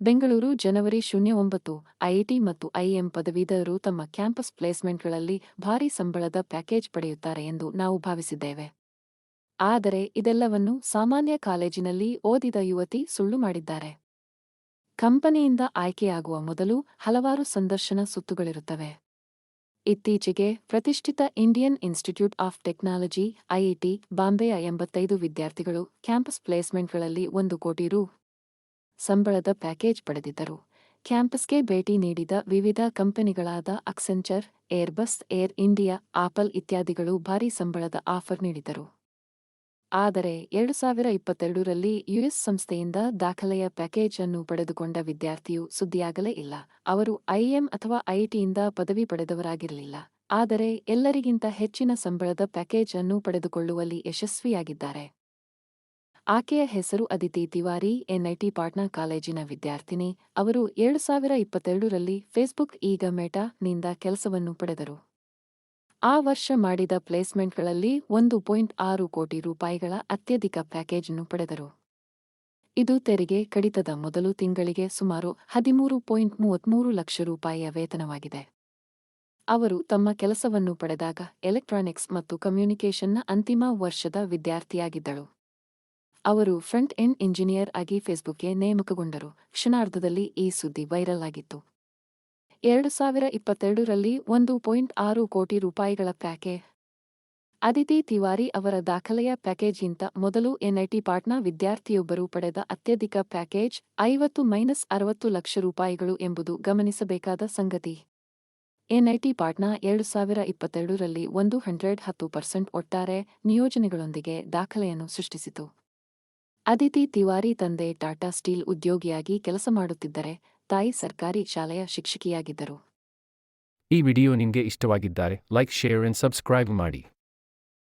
ಬೆಂಗಳೂರು ಜನವರಿ ಶೂನ್ಯ ಒಂಬತ್ತು ಐಐಟಿ ಮತ್ತು ಐಎಂ ಪದವೀಧರರು ತಮ್ಮ ಕ್ಯಾಂಪಸ್ ಪ್ಲೇಸ್ಮೆಂಟ್ಗಳಲ್ಲಿ ಭಾರೀ ಸಂಬಳದ ಪ್ಯಾಕೇಜ್ ಪಡೆಯುತ್ತಾರೆ ಎಂದು ನಾವು ಭಾವಿಸಿದ್ದೇವೆ. ಆದರೆ ಇದೆಲ್ಲವನ್ನು ಸಾಮಾನ್ಯ ಕಾಲೇಜಿನಲ್ಲಿ ಓದಿದ ಯುವತಿ ಸುಳ್ಳು ಮಾಡಿದ್ದಾರೆ. ಕಂಪನಿಯಿಂದ ಆಯ್ಕೆಯಾಗುವ ಮೊದಲು ಹಲವಾರು ಸಂದರ್ಶನ ಸುತ್ತುಗಳಿರುತ್ತವೆ. ಇತ್ತೀಚೆಗೆ ಪ್ರತಿಷ್ಠಿತ Indian Institute of Technology IIT ಬಾಂಬೆಯ ಎಂಬತ್ತೈದು ವಿದ್ಯಾರ್ಥಿಗಳು ಕ್ಯಾಂಪಸ್ ಪ್ಲೇಸ್ಮೆಂಟ್ಗಳಲ್ಲಿ ಒಂದು ಕೋಟಿ ರು ಸಂಬಳದ ಪ್ಯಾಕೇಜ್ ಪಡೆದಿದ್ದರು. ಕ್ಯಾಂಪಸ್ಗೆ ಭೇಟಿ ನೀಡಿದ ವಿವಿಧ ಕಂಪನಿಗಳಾದ Accenture, Airbus, Air India, Apple ಇತ್ಯಾದಿಗಳು ಭಾರೀ ಸಂಬಳದ ಆಫರ್ ನೀಡಿದರು. ಆದರೆ ಎರಡು ಸಾವಿರ ಇಪ್ಪತ್ತೆರಡರಲ್ಲಿ ಯುಎಸ್ ಸಂಸ್ಥೆಯಿಂದ ದಾಖಲೆಯ ಪ್ಯಾಕೇಜ್ ಅನ್ನು ಪಡೆದುಕೊಂಡ ವಿದ್ಯಾರ್ಥಿಯು ಸುದ್ದಿಯಾಗಲೇ ಇಲ್ಲ. ಅವರು ಐಎಂ ಅಥವಾ ಐಐಟಿಯಿಂದ ಪದವಿ ಪಡೆದವರಾಗಿರಲಿಲ್ಲ. ಆದರೆ ಎಲ್ಲರಿಗಿಂತ ಹೆಚ್ಚಿನ ಸಂಬಳದ ಪ್ಯಾಕೇಜ್ ಅನ್ನು ಪಡೆದುಕೊಳ್ಳುವಲ್ಲಿ ಯಶಸ್ವಿಯಾಗಿದ್ದಾರೆ. ಆಕೆಯ ಹೆಸರು ಅದಿತಿ ತಿವಾರಿ, ಎನ್ಐಟಿ ಪಾಟ್ನಾ ಕಾಲೇಜಿನ ವಿದ್ಯಾರ್ಥಿನಿ. ಅವರು ಎರಡು ಸಾವಿರ ಇಪ್ಪತ್ತೆರಡರಲ್ಲಿ ಫೇಸ್ಬುಕ್ ಈಗ ಮೆಟಾನಿಂದ ಕೆಲಸವನ್ನು ಪಡೆದರು. ಆ ವರ್ಷ ಮಾಡಿದ ಪ್ಲೇಸ್ಮೆಂಟ್ಗಳಲ್ಲಿ ಒಂದು ಪಾಯಿಂಟ್ ಆರು ಕೋಟಿ ರೂಪಾಯಿಗಳ ಅತ್ಯಧಿಕ ಪ್ಯಾಕೇಜ್ ಅನ್ನು ಪಡೆದರು. ಇದು ತೆರಿಗೆ ಕಡಿತದ ಮೊದಲು ತಿಂಗಳಿಗೆ ಸುಮಾರು ಹದಿಮೂರು ಪಾಯಿಂಟ್ ಮೂವತ್ಮೂರು ಲಕ್ಷ ರೂಪಾಯಿಯ ವೇತನವಾಗಿದೆ. ಅವರು ತಮ್ಮ ಕೆಲಸವನ್ನು ಪಡೆದಾಗ ಎಲೆಕ್ಟ್ರಾನಿಕ್ಸ್ ಮತ್ತು ಕಮ್ಯುನಿಕೇಷನ್ನ ಅಂತಿಮ ವರ್ಷದ ವಿದ್ಯಾರ್ಥಿಯಾಗಿದ್ದಳು. ಅವರು ಫ್ರಂಟ್ ಎಂಡ್ ಇಂಜಿನಿಯರ್ ಆಗಿ ಫೇಸ್ಬುಕ್ಗೆ ನೇಮಕಗೊಂಡರು. ಕ್ಷಣಾರ್ಧದಲ್ಲಿ ಈ ಸುದ್ದಿ ವೈರಲ್ ಆಗಿತ್ತು. ಎರಡು ಸಾವಿರ ಇಪ್ಪತ್ತೆರಡರಲ್ಲಿ ಒಂದು ಪಾಯಿಂಟ್ ಆರು ಕೋಟಿ ರೂಪಾಯಿಗಳ ಪ್ಯಾಕೆ ಅದಿತಿ ತಿವಾರಿ ಅವರ ದಾಖಲೆಯ ಪ್ಯಾಕೇಜ್ಗಿಂತ ಮೊದಲು ಎನ್ಐಟಿ ಪಾಟ್ನಾ ವಿದ್ಯಾರ್ಥಿಯೊಬ್ಬರು ಪಡೆದ ಅತ್ಯಧಿಕ ಪ್ಯಾಕೇಜ್ ಐವತ್ತು ಮೈನಸ್ ಅರವತ್ತು ಲಕ್ಷ ರೂಪಾಯಿಗಳು ಎಂಬುದು ಗಮನಿಸಬೇಕಾದ ಸಂಗತಿ. ಎನ್ಐಟಿ ಪಾಟ್ನಾ ಎರಡು ಸಾವಿರ ಇಪ್ಪತ್ತೆರಡರಲ್ಲಿ ಒಂದು ಹಂಡ್ರೆಡ್ ಹತ್ತು ಪರ್ಸೆಂಟ್ ಒಟ್ಟಾರೆ ನಿಯೋಜನೆಗಳೊಂದಿಗೆ ದಾಖಲೆಯನ್ನು ಸೃಷ್ಟಿಸಿತು. ಅದಿತಿ ತಿವಾರಿ ತಂದೆ ಟಾಟಾ ಸ್ಟೀಲ್ ಉದ್ಯೋಗಿಯಾಗಿ ಕೆಲಸ ಮಾಡುತ್ತಿದ್ದರೆ ತಾಯಿ ಸರ್ಕಾರಿ ಶಾಲೆಯ ಶಿಕ್ಷಕಿಯಾಗಿದ್ದರು. ಈ ವಿಡಿಯೋ ನಿಮಗೆ ಇಷ್ಟವಾಗಿದ್ದಾರೆ ಲೈಕ್, ಶೇರ್ ಅಂಡ್ ಸಬ್ಸ್ಕ್ರೈಬ್ ಮಾಡಿ.